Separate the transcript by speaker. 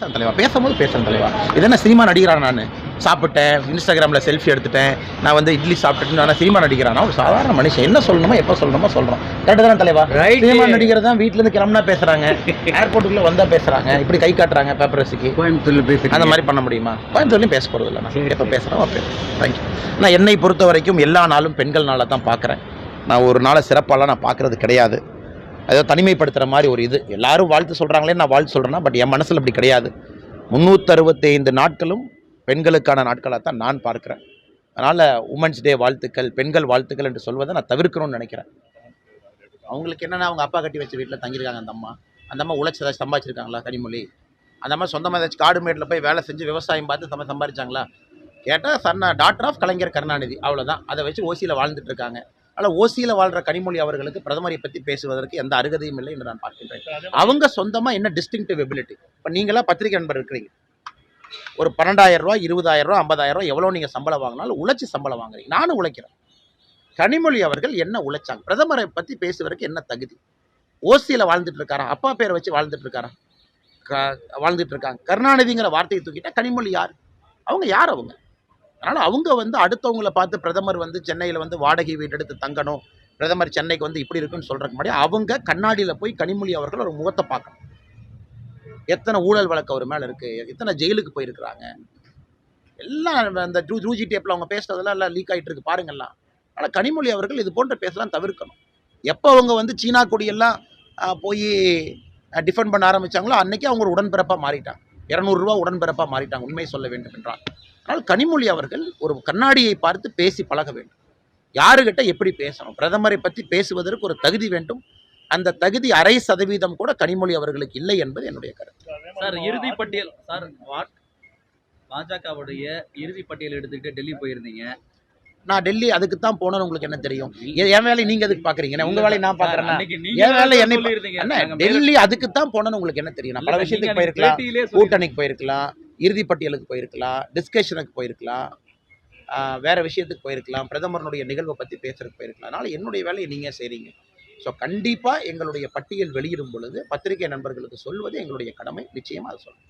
Speaker 1: தலைவா. பேசும்போது பேசுறேன் தலைவா. இது என்ன சினிமா நடிகரான் நான்? சாப்பிட்டேன். இன்ஸ்டாகிராமில் செல்ஃபி எடுத்துட்டேன். நான் வந்து இட்லி சாப்பிட்டுட்டு நான் சினிமா நடிக்கிறானா ஒரு சாதாரண மனுஷன். என்ன சொல்லணுமோ எப்போ சொல்லணுமோ சொல்கிறோம் கரெக்டு தானே தலைவா. சினிமா நடிகர் தான் வீட்டிலேருந்து கிளம்புனா பேசுகிறாங்க ஏர்போர்ட்டுக்குள்ளே வந்தால் பேசுகிறாங்க இப்படி கை காட்டுறாங்க பேப்பரஸுக்கு
Speaker 2: கோயம்புத்தூர்ல பேசுறீங்க
Speaker 1: அந்த மாதிரி பண்ண முடியுமா? கோயம்புத்தூர்லையும் பேச போகிறது இல்லை நான். எப்போ பேசுகிறோம் அப்போ தேங்க்யூ நான் என்னை பொறுத்த வரைக்கும் எல்லா நாளும் பெண்கள் நாளை தான் பார்க்குறேன் நான் ஒரு நாளை சிறப்பாலாம் நான் பார்க்குறது கிடையாது. ஏதோ தனிமைப்படுத்துகிற மாதிரி ஒரு இது. எல்லாரும் வாழ்த்து சொல்கிறாங்களே நான் வாழ்த்து சொல்கிறேன்னா பட் என் மனசில் அப்படி கிடையாது. முந்நூற்றறுபத்தைந்து நாட்களும் பெண்களுக்கான நாட்களாக தான் நான் பார்க்குறேன். அதனால் உமன்ஸ் டே வாழ்த்துக்கள் பெண்கள் வாழ்த்துக்கள் என்று சொல்வதை நான் தவிர்க்கணும்னு நினைக்கிறேன். அவங்களுக்கு என்னென்னா அவங்க அப்பா கட்டி வச்ச வீட்டில் தங்கியிருக்காங்க அந்த அம்மா. அந்த அம்மா உழைச்சி ஏதாச்சும் சம்பாதிச்சிருக்காங்களா கனிமொழி? அந்த அம்மா சொந்தமாக ஏதாச்சும் காடு மேட்டில் போய் வேலை செஞ்சு விவசாயம் பார்த்து சம்ம சம்பாதிச்சாங்களா? கேட்டால் சன்ன டாக்டர் ஆஃப் கலைஞர் கருணாநிதி. அவ்வளோதான் அதை வச்சு ஓசியில் வாழ்ந்துட்டு இருக்காங்க. ஆனால் ஓசியில் வாழ்கிற கனிமொழி அவர்களுக்கு பிரதமரை பற்றி பேசுவதற்கு எந்த அருகதையும் இல்லை என்று நான் பார்க்கின்றேன். அவங்க சொந்தமாக என்ன டிஸ்டிங்டிவ் எபிலிட்டி இப்போ நீங்களாம் பத்திரிகை நண்பர் இருக்கிறீங்க. ஒரு பன்னெண்டாயிரம் ரூபா இருபதாயிரம் ரூபா ஐம்பதாயிரம் ரூபா எவ்வளோ நீங்கள் சம்பளம் வாங்கினாலும் உழைச்சி சம்பளம் வாங்குறீங்க. நானும் உழைக்கிறேன். கனிமொழி அவர்கள் என்ன உழைச்சாங்க? பிரதமரை பற்றி பேசுவதற்கு என்ன தகுதி? ஓசியில் வாழ்ந்துட்டு இருக்காரா? அப்பா பேரை வச்சு வாழ்ந்துட்டு இருக்காரா? க- வாழ்ந்துட்டு இருக்காங்க. கருணாநிதிங்கிற வார்த்தையை தூக்கிட்டா கனிமொழி யார்? அவங்க யார் அவங்க? அதனால் அவங்க வந்து அடுத்தவங்கள பார்த்து பிரதமர் வந்து சென்னையில் வந்து வாடகை வீடு எடுத்து தங்கணும் பிரதமர் சென்னைக்கு வந்து இப்படி இருக்குன்னு சொல்கிறதுக்கு முன்னாடி அவங்க கண்ணாடியில் போய் கனிமொழி அவர்கள் ஒரு முகத்தை பார்க்கணும். எத்தனை ஊழல் வழக்கு அவர் மேலே இருக்குது எத்தனை ஜெயிலுக்கு போயிருக்கிறாங்க. எல்லாம் அந்த ஜூ ஜூஜி டேப்பில் அவங்க பேசுகிறதெல்லாம் எல்லாம் லீக் ஆகிட்டு இருக்கு பாருங்கள்லாம் ஆனால் கனிமொழி அவர்கள் இது போன்ற பேசலாம் தவிர்க்கணும். எப்போ அவங்க வந்து சீனா கொடியெல்லாம் போய் டிஃபெண்ட் பண்ண ஆரம்பிச்சாங்களோ அன்றைக்கி அவங்க ஒரு உடன்பிறப்பாக மாறிட்டாங்க. இரநூறுவா உடன்பிறப்பாக மாறிட்டாங்க உண்மை சொல்ல வேண்டும் என்றால். ஆனால் கனிமொழி அவர்கள் ஒரு கண்ணாடியை பார்த்து பேசி பழக வேண்டும். யாருக்கிட்ட எப்படி பேசணும்? பிரதமரை பற்றி பேசுவதற்கு ஒரு தகுதி வேண்டும். அந்த தகுதி அரை சதவீதம் கூட கனிமொழி அவர்களுக்கு இல்லை என்பது என்னுடைய கருத்து.
Speaker 3: சார் இறுதி பட்டியல் சார் வாட்? பாஜகவுடைய இறுதி பட்டியல் எடுத்துக்கிட்டு டெல்லி போயிருந்தீங்க.
Speaker 1: நான் டெல்லி அதுக்கு தான் போனேன்னு உங்களுக்கு என்ன தெரியும்? என் வேலையை நீங்க எதுக்கு பாக்குறீங்க உங்க வேலையை நான்
Speaker 3: நீங்க
Speaker 1: என் வேலை என்னை டெல்லி அதுக்கு தான் போனேன்னு உங்களுக்கு என்ன தெரியும்? நான் பல விஷயத்துக்கு போயிருக்கலாம். கூட்டணிக்கு போயிருக்கலாம். இறுதி பட்டியலுக்கு போயிருக்கலாம் டிஸ்கஷனுக்கு போயிருக்கலாம் வேறு விஷயத்துக்கு போயிருக்கலாம் பிரதமரனுடைய நிகழ்வை பற்றி பேசுறதுக்கு போயிருக்கலாம். அதனால் என்னுடைய வேலையை நீங்கள் செய்கிறீங்க ஸோ கண்டிப்பாக எங்களுடைய பட்டியல் வெளியிடும் பொழுது பத்திரிகை நண்பர்களுக்கு சொல்வது எங்களுடைய கடமை. நிச்சயமாக அதை சொல்லுங்கள்